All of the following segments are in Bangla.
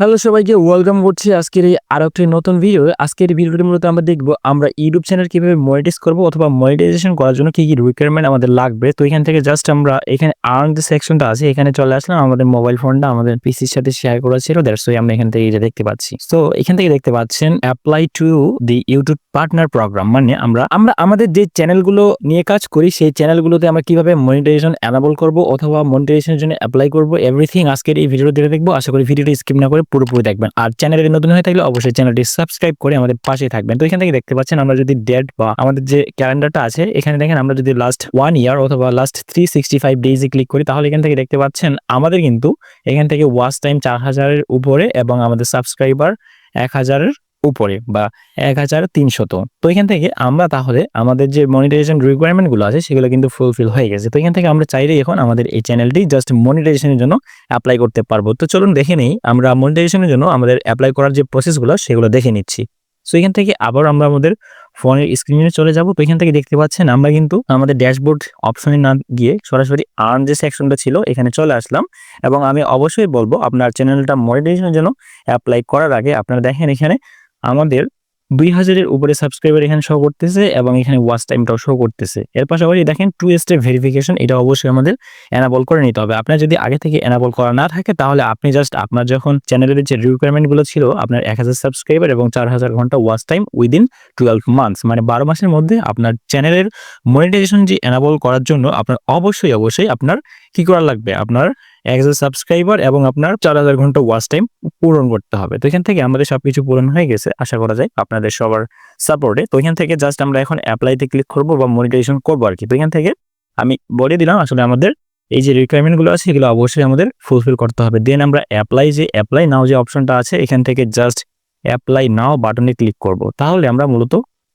হ্যালো সবাইকে ওয়েলকাম করছি আজকের এই আরও একটি নতুন ভিডিও আজকের ভিডিওটি মূলত আমরা দেখব, আমরা ইউটিউব চ্যানেল কীভাবে মনিটাইজ করব অথবা মনিটাইজেশন করার জন্য কি কি রিকোয়ারমেন্ট আমাদের লাগবে। তো এখান থেকে জাস্ট আমরা এখানে আর্ন যে সেকশনটা আছে, এখানে চলে আসলাম। আমাদের মোবাইল ফোনটা আমাদের পিসির সাথে শেয়ার করা ছিল দ্যাটস ওয়াই আমরা এখান থেকে এটা দেখতে পাচ্ছি। তো এখান থেকে দেখতে পাচ্ছেন apply to the YouTube partner program মানে আমরা আমরা আমাদের যে চ্যানেলগুলো নিয়ে কাজ করি, সেই চ্যানেলগুলোতে আমরা কীভাবে মনিটাইজেশন অ্যানাবল করব অথবা মনিটাইজেশনের জন্য অ্যাপ্লাই করব এভরিথিং আজকের এই ভিডিও দিয়ে দেখব। আশা করি ভিডিওটি স্কিপ না করে পুরোপুরি দেখবেন। আর চ্যানেলে নতুন হয়ে থাকলে অবশ্যই চ্যানেলটি সাবস্ক্রাইব করে আমাদের পাশে থাকবেন। তো এখান থেকে দেখতে পাচ্ছেন আমরা যদি ডেট বা আমাদের যে ক্যালেন্ডারটা আছে, এখানে দেখেন আমরা যদি লাস্ট ওয়ান ইয়ার অথবা লাস্ট থ্রি সিক্সটি ফাইভ ডেজে ক্লিক করি, তাহলে এখান থেকে দেখতে পাচ্ছেন আমাদের কিন্তু এখান থেকে ওয়াচ টাইম চার হাজারের উপরে এবং আমাদের সাবস্ক্রাইবার এক হাজারের উপরে বা এক হাজার তিনশত। তো এখান থেকে আমরা তাহলে আমাদের যে মনিটাইজেশন রিকোয়ারমেন্টগুলো আছে, সেগুলো কিন্তু ফুলফিল হয়ে গেছে। তো এখান থেকে আমরা চাইলেই এখন আমাদের এই চ্যানেলটি জাস্ট মনিটাইজেশনের জন্য অ্যাপ্লাই করতে পারব। তো চলুন দেখে নেই, আমরা মনিটাইজেশনের জন্য আমাদের অ্যাপ্লাই করার যে প্রসেসগুলো সেগুলো দেখে নিচ্ছি। সো এখান থেকে আবার আমরা আমাদের ফোনের স্ক্রিনে চলে যাব। তো এখান থেকে দেখতে পাচ্ছেন, আমরা কিন্তু আমাদের ড্যাশবোর্ড অপশনে না গিয়ে সরাসরি আর্ন যে সেকশনটা ছিল, এখানে চলে আসলাম। এবং আমি অবশ্যই বলব, আপনার চ্যানেলটা মনিটাইজেশনের জন্য অ্যাপ্লাই করার আগে আপনারা দেখেন এখানে আমাদের দুই হাজারের উপরে সাবস্ক্রাইবার এখানে শো করতেছে এবং এখানে ওয়াচ টাইমটাও শো করতেছে। এর পাশাপাশি দেখেন টু স্টেপ ভেরিফিকেশন এটা অবশ্যই আমাদের এনাবল করে নিতে হবে। আপনার যদি আগে থেকে এনাবল করা না থাকে, তাহলে আপনি জাস্ট আপনার যখন চ্যানেলের যে রিকোয়ারমেন্টগুলো ছিল, আপনার এক হাজার সাবস্ক্রাইবার এবং চার হাজার ঘণ্টা watch time within twelve months মানে বারো মাসের মধ্যে আপনার চ্যানেলের মনিটাইজেশন যে এনাবল করার জন্য আপনার অবশ্যই অবশ্যই আপনার কি করা লাগবে? আপনার এক হাজার সাবস্ক্রাইবার এবং আপনার চার হাজার ঘণ্টা ওয়াচ টাইম পূরণ করতে হবে। তো এখান থেকে আমাদের সবকিছু পূরণ হয়ে গেছে, আশা করা যায় আপনাদের সবার সাপোর্টে তো এখান থেকে জাস্ট আমরা এখন অ্যাপ্লাইতে ক্লিক করব বা মনিটাইজেশন করব আর কি তো এখান থেকে আমি বলে দিলাম আসলে আমাদের এই যে রিকোয়ারমেন্টগুলো আছে, এগুলো অবশ্যই আমাদের ফুলফিল করতে হবে। দেন আমরা অ্যাপ্লাই যে অ্যাপ্লাই নাও যে অপশনটা আছে, এখান থেকে জাস্ট অ্যাপ্লাই নাও বাটনে ক্লিক করব। তাহলে আমরা মূলত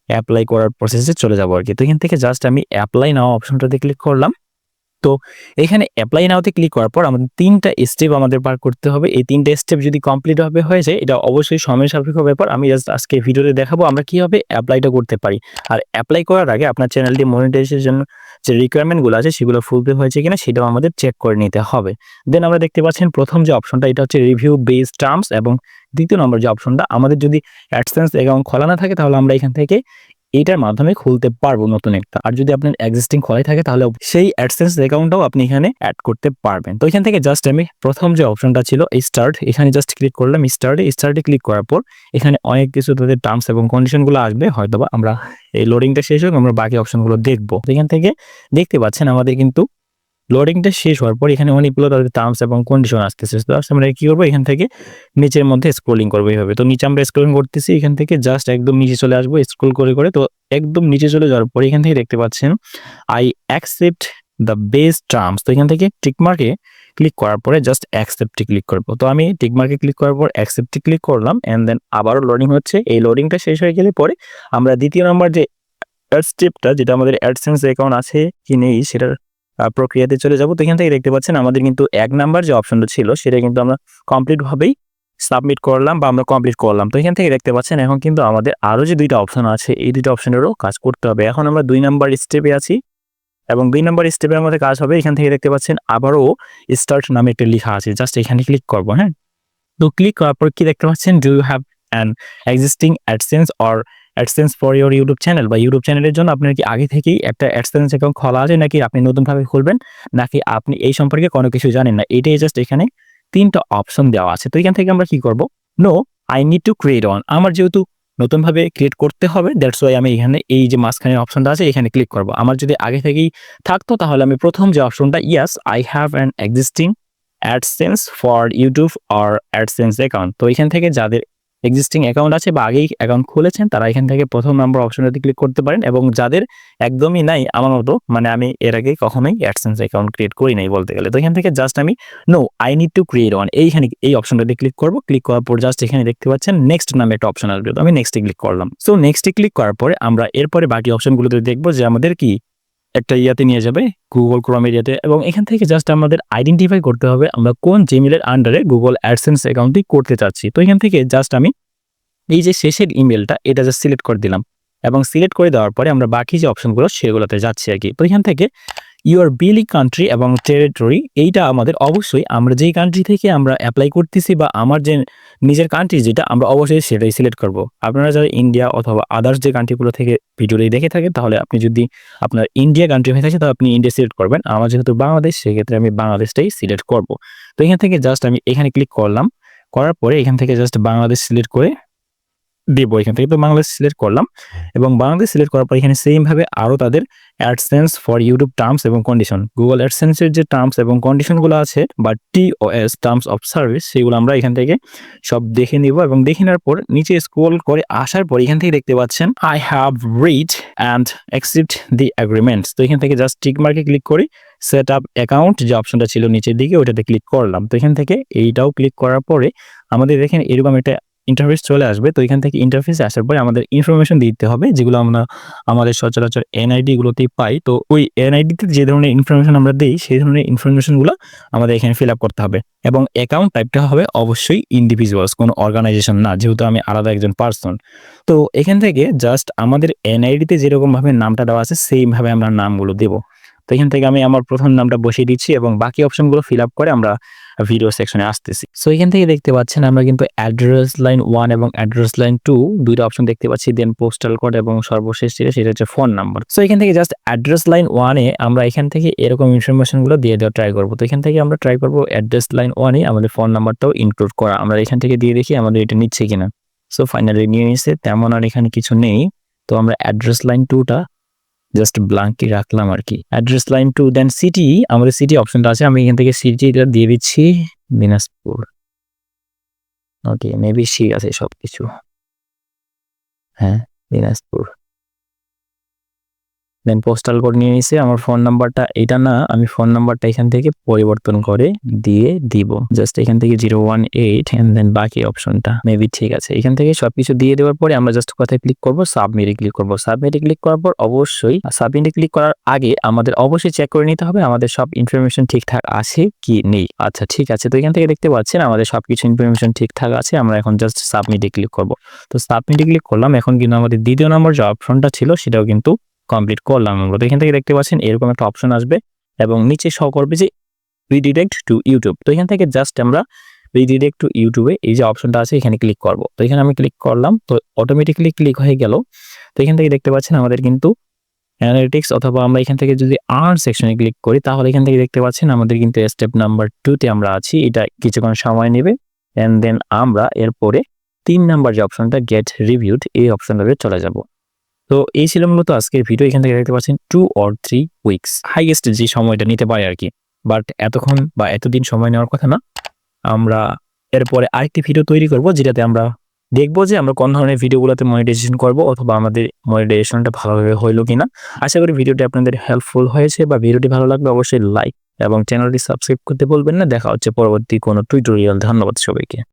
অ্যাপ্লাই করার প্রসেসে চলে যাব আর কি তো এখান থেকে জাস্ট আমি অ্যাপ্লাই নাও অপশনটাতে ক্লিক করলাম। তো এখানে অ্যাপ্লাই নাওতে ক্লিক করার পর আমাদের তিনটা স্টেপ আমাদের পার করতে হবে। এই তিনটা স্টেপ যদি কমপ্লিট হবে হয়ে যায়, এটা অবশ্যই সময় সাপেক্ষ ব্যাপার। আমি জাস্ট আজকে ভিডিওতে দেখাবো আমরা কীভাবে অ্যাপ্লাইটা করতে পারি। আর অ্যাপ্লাই করার আগে আপনার চ্যানেলটি মনিটাইজেশনের জন্য যে রিকোয়ারমেন্টগুলো আছে, সেগুলো ফুলফিল হয়েছে কিনা, সেটাও আমাদের চেক করে নিতে হবে। দেন আমরা দেখতে পাচ্ছেন প্রথম যে অপশনটা এটা হচ্ছে রিভিউ বেস টার্মস এবং দ্বিতীয় নম্বর যে অপশনটা আমাদের যদি অ্যাডসেন্স অ্যাকাউন্ট খোলা না থাকে, তাহলে আমরা এখান থেকে এইটার মাধ্যমে খুলতে পারব নতুন একটা। আর যদি আপনার এক্সিস্টিং খোলাই থাকে তাহলে সেই অ্যাডসেন্স অ্যাকাউন্টটাও আপনি এখানে অ্যাড করতে পারবেন। তো এখান থেকে জাস্ট আমি প্রথম যে অপশনটা ছিল, এই স্টার্ট এখানে জাস্ট ক্লিক করলাম। স্টার্টে স্টার্টে ক্লিক করার পর এখানে অনেক কিছু তাদের টার্মস এবং কন্ডিশনগুলো আসবে। হয়তোবা আমরা এই লোডিংটা শেষ হোক, আমরা বাকি অপশনগুলো দেখব। এখান থেকে দেখতে পাচ্ছেন আমাদের কিন্তু লোডিংটা শেষ হওয়ার পর এখানে অনেকগুলো তাদের টার্মস এবং কন্ডিশন আসতেছে। তো আমরা কি করব? এখান থেকে নিচের মধ্যে স্ক্রোলিং করব এইভাবে। তো নিচে আমরা স্ক্রোলিং করতেছি, এখান থেকে জাস্ট একদম নিচে চলে আসব স্ক্রোল করে করে তো একদম নিচে চলে যাওয়ার পর এখান থেকে দেখতে পাচ্ছেন I accept the best terms তো এখান থেকে টিকমার্কে ক্লিক করার পরে জাস্ট অ্যাকসেপ্টে ক্লিক করব। তো আমি টিকমার্কে ক্লিক করার পর অ্যাকসেপ্টে ক্লিক করলাম অ্যান্ড দেন আবারও লোডিং হচ্ছে। এই লোডিংটা শেষ হয়ে গেলে পরে আমরা দ্বিতীয় নম্বর যে অ্যাড স্টেপটা যেটা আমাদের অ্যাডসেন্স অ্যাকাউন্ট আছে কি নেই, সেটার প্রক্রিয়াতে চলে যাব। তো এখান থেকে দেখতে পাচ্ছেন আমাদের কিন্তু এক নাম্বার যে অপশনটা ছিল, সেটা কিন্তু আমরা কমপ্লিট ভাবেই সাবমিট করলাম বা আমরা কমপ্লিট করলাম। তো এখান থেকে দেখতে পাচ্ছেন এখন কিন্তু আমাদের আরও যে দুইটা অপশন আছে, এই দুইটা অপশনেরও কাজ করতে হবে। এখন আমরা দুই নাম্বার স্টেপে আছি এবং দুই নাম্বার স্টেপের মধ্যে কাজ হবে। এখান থেকে দেখতে পাচ্ছেন আবারও স্টার্ট নামে একটা লেখা আছে। জাস্ট এখানে ক্লিক করব হ্যাঁ? তো ক্লিক করার পর কি দেখতে পাচ্ছেন? Do you have an existing AdSense or AdSense for your YouTube channel বা ইউটিউব চ্যানেলের জন্য আপনার কি আগে থেকেই একটা অ্যাডসেন্স অ্যাকাউন্ট খোলা আছে নাকি আপনি নতুনভাবে খুলবেন নাকি আপনি এই সম্পর্কে কোনো কিছু জানেন না? এটাই জাস্ট এখানে তিনটা অপশন দেওয়া আছে। তো এখান থেকে আমরা কি করব? No I need to create on আমার যেহেতু নতুনভাবে ক্রিয়েট করতে হবে দ্যাটস ওয়াই আমি এখানে এই যে মাঝখানে অপশনটা আছে, এখানে ক্লিক করব। আমার যদি আগে থেকেই থাকতো, তাহলে আমি প্রথম যে অপশনটা yes I have an existing AdSense for YouTube or AdSense account তো এখান থেকে যাদের এক্সিস্টিং অ্যাকাউন্ট আছে বা আগেই অ্যাকাউন্ট খুলেছেন, তারা এখান থেকে প্রথম নাম্বার অপশনটাতে ক্লিক করতে পারেন এবং যাদের একদমই নাই আমার মতো মানে আমি এর আগে কখনোই অ্যাডসেন্স অ্যাকাউন্ট ক্রিয়েট করি নাই বলতে গেলে। তো এখান থেকে জাস্ট আমি no I need to create one এইখানে এই অপশনটাতে ক্লিক করব ক্লিক করার পর জাস্ট এখানে দেখতে পাচ্ছেন নেক্সট নামে একটা অপশন আসবে। তো আমি নেক্সটে ক্লিক করলাম। সো নেক্সটে ক্লিক করার পরে আমরা এরপরে বাকি অপশনগুলোতে দেখব যে আমাদের কি একটা ইয়াতে নিয়ে যাবে গুগল ক্রোম এরিয়াতে এবং এখান থেকে জাস্ট আমাদের আইডেন্টিফাই করতে হবে আমরা কোন জিমেলের আন্ডারে গুগল অ্যাডসেন্স অ্যাকাউন্টটি করতে চাচ্ছি। তো এখান থেকে জাস্ট আমি এই যে শেষের ইমেলটা এটা জাস্ট সিলেক্ট করে দিলাম। এবং সিলেক্ট করে দেওয়ার পরে আমরা বাকি যে অপশনগুলো সেগুলোতে যাচ্ছি আর কি। তো এখান থেকে ইউর বিলি কান্ট্রি এবং টেরিটরি এইটা আমাদের অবশ্যই আমরা যেই কান্ট্রি থেকে আমরা অ্যাপ্লাই করতেছি বা আমার যে নিজের কান্ট্রি যেটা, আমরা অবশ্যই সেটাই সিলেক্ট করব। আপনারা যারা ইন্ডিয়া অথবা আদার্স যে কান্ট্রিগুলো থেকে ভিডিওটি দেখে থাকেন, তাহলে আপনি যদি আপনার ইন্ডিয়া কান্ট্রি হয়ে থাকে, তাহলে আপনি ইন্ডিয়া সিলেক্ট করবেন। আমার যেহেতু বাংলাদেশ সেক্ষেত্রে আমি বাংলাদেশটাই সিলেক্ট করব। তো এখান থেকে জাস্ট আমি এখানে ক্লিক করলাম। করার পরে এখান থেকে জাস্ট বাংলাদেশ সিলেক্ট করে দেব এখান থেকে। তো বাংলাদেশ সিলেক্ট করলাম এবং বাংলাদেশ সিলেক্ট করার পর এখানে সেম ভাবে আরও তাদের অ্যাডসেন্স ফর ইউটিউব টার্মস এবং কন্ডিশন গুগল অ্যাডসেন্সের যে টার্মস এবং কন্ডিশনগুলো আছে বা টিওএস টার্মস অফ সার্ভিস সেগুলো আমরা এখান থেকে সব দেখে নিব এবং দেখে নেওয়ার পর নিচে স্ক্রল করে আসার পর এখান থেকে দেখতে পাচ্ছেন I have read and accept the agreements তো এখান থেকে জাস্ট টিক মার্কে ক্লিক করি সেট আপ অ্যাকাউন্ট যে অপশনটা ছিল নিচের দিকে ওটাতে ক্লিক করলাম। তো এখান থেকে এইটাও ক্লিক করার পরে আমাদের দেখেন এরকম একটা ইন্টারফেস চলে আসবে, তো এখান থেকে ইন্টারফেসে আসার পরে আমাদের ইনফরমেশন দিতে হবে, যেগুলো আমরা আমাদের সচরাচর এনআইডি গুলোতেই পাই। তো ওই এনআইডিতে যে ধরনের ইনফরমেশন আমরা দিই, সেই ধরনের ইনফরমেশনগুলো আমাদের এখানে ফিল আপ করতে হবে। এবং অ্যাকাউন্ট টাইপটা হবে অবশ্যই ইন্ডিভিজুয়ালস কোনো অর্গানাইজেশন না, যেহেতু আমি আলাদা একজন পার্সন তো এখান থেকে জাস্ট আমাদের এনআইডিতে যেরকমভাবে নামটা দেওয়া আছে সেইভাবে আমরা নামগুলো দেবো। তো এখান থেকে আমি আমার প্রথম নামটা বসিয়ে দিচ্ছি এবং বাকি অপশনগুলো ফিল আপ করে আমরা ভিডিও সেকশনে আসতেছি। সো এখান থেকে দেখতে পাচ্ছেন আমরা কিন্তু অ্যাড্রেস লাইন ওয়ান এবং অ্যাড্রেস লাইন টু দুইটা অপশন দেখতে পাচ্ছি দেন পোস্টাল কোড এবং সর্বশেষ যেটা, সেটা হচ্ছে ফোন নাম্বার সো এখান থেকে জাস্ট অ্যাড্রেস লাইন ওয়ানে আমরা এখান থেকে এরকম ইনফরমেশনগুলো দিয়ে দেওয়া ট্রাই করব। তো এখান থেকে আমরা ট্রাই করব অ্যাড্রেস লাইন ওয়ানে আমাদের ফোন নাম্বারটাও ইনক্লুড করা। আমরা এখান থেকে দিয়ে দেখি আমাদের এটা নিচ্ছে কিনা। সো ফাইনালি নিয়ে নিচ্ছে তেমন আর এখানে কিছু নেই। তো আমরা অ্যাড্রেস লাইন টুটা জাস্ট ব্লাঙ্কই রাখলাম আর কি। Address line two then city আমাদের সিটি অপশনটা আছে, আমি এখান থেকে সিটিটা দিয়ে দিচ্ছি, দিনাজপুর। ওকে মেবি সি আছে সব কিছু হ্যাঁ দিনাজপুর। দেন পোস্টাল কোড নিয়ে নিছে, আমার ফোন নাম্বারটা এটা না, আমি ফোন নাম্বারটা এখান থেকে পরিবর্তন করে দিয়ে দিব। জাস্ট এখান থেকে zero one eight and then বাকি অপশনটা মেবি ঠিক আছে। এখান থেকে সবকিছু দিয়ে দেওয়ার পরে আমরা জাস্ট কোথায় ক্লিক করব? সাবমিটে ক্লিক করব। সাবমিটে ক্লিক করার পর অবশ্যই সাবমিটে ক্লিক করার আগে আমাদের অবশ্যই চেক করে নিতে হবে আমাদের সব ইনফরমেশন ঠিকঠাক আছে কি নেই। আচ্ছা ঠিক আছে। তো এখান থেকে দেখতে পাচ্ছেন আমাদের সবকিছু ইনফরমেশন ঠিকঠাক আছে, আমরা এখন জাস্ট সাবমিটে ক্লিক করব। তো সাবমিটে ক্লিক করলাম। এখন কিন্তু আমাদের দ্বিতীয় নম্বর যে অপশনটা ছিল, সেটাও কিন্তু কমপ্লিট করলাম আমরা। তো এখান থেকে দেখতে পাচ্ছেন এরকম একটা অপশন আসবে এবং নিচে শো করবে যে রিডিরেক্ট টু ইউটিউব তো এখান থেকে জাস্ট আমরা রিডিরেক্ট টু ইউটিউবে এই যে অপশনটা আছে, এখানে ক্লিক করব। তো এখানে আমি ক্লিক করলাম, তো অটোমেটিক্যালি ক্লিক হয়ে গেল। তো এখান থেকে দেখতে পাচ্ছেন আমাদের কিন্তু অ্যানালিটিক্স অথবা আমরা এখান থেকে যদি আর্ন সেকশনে ক্লিক করি, তাহলে এখান থেকে দেখতে পাচ্ছেন আমাদের কিন্তু স্টেপ নাম্বার টুতে আমরা আছি। এটা কিছুক্ষণ সময় নেবে অ্যান্ড দেন আমরা এরপরে তিন নাম্বার যে অপশনটা গেট রিভিউড এই অপশনটাতে চলে যাব। তো এই ছিল মূলত আজকের ভিডিও এখান থেকে দেখতে পাচ্ছেন two or three weeks highest যে সময়টা নিতে পারে আর কি বাট এতক্ষণ বা এতদিন সময় নেওয়ার কথা না। আমরা এরপরে আরেকটি ভিডিও তৈরি করব, যেটাতে আমরা দেখব যে আমরা কোন ধরনের ভিডিওগুলোতে মনিটাইজেশন করব অথবা আমাদের মনিটাইজেশনটা ভালোভাবে হইল কিনা। আশা করি ভিডিওটি আপনাদের হেল্পফুল হয়েছে বা ভিডিওটি ভালো লাগলে অবশ্যই লাইক এবং চ্যানেলটি সাবস্ক্রাইব করতে বলবেন না। দেখা হচ্ছে পরবর্তী কোনো টুইটোরিয়াল ধন্যবাদ সবাইকে।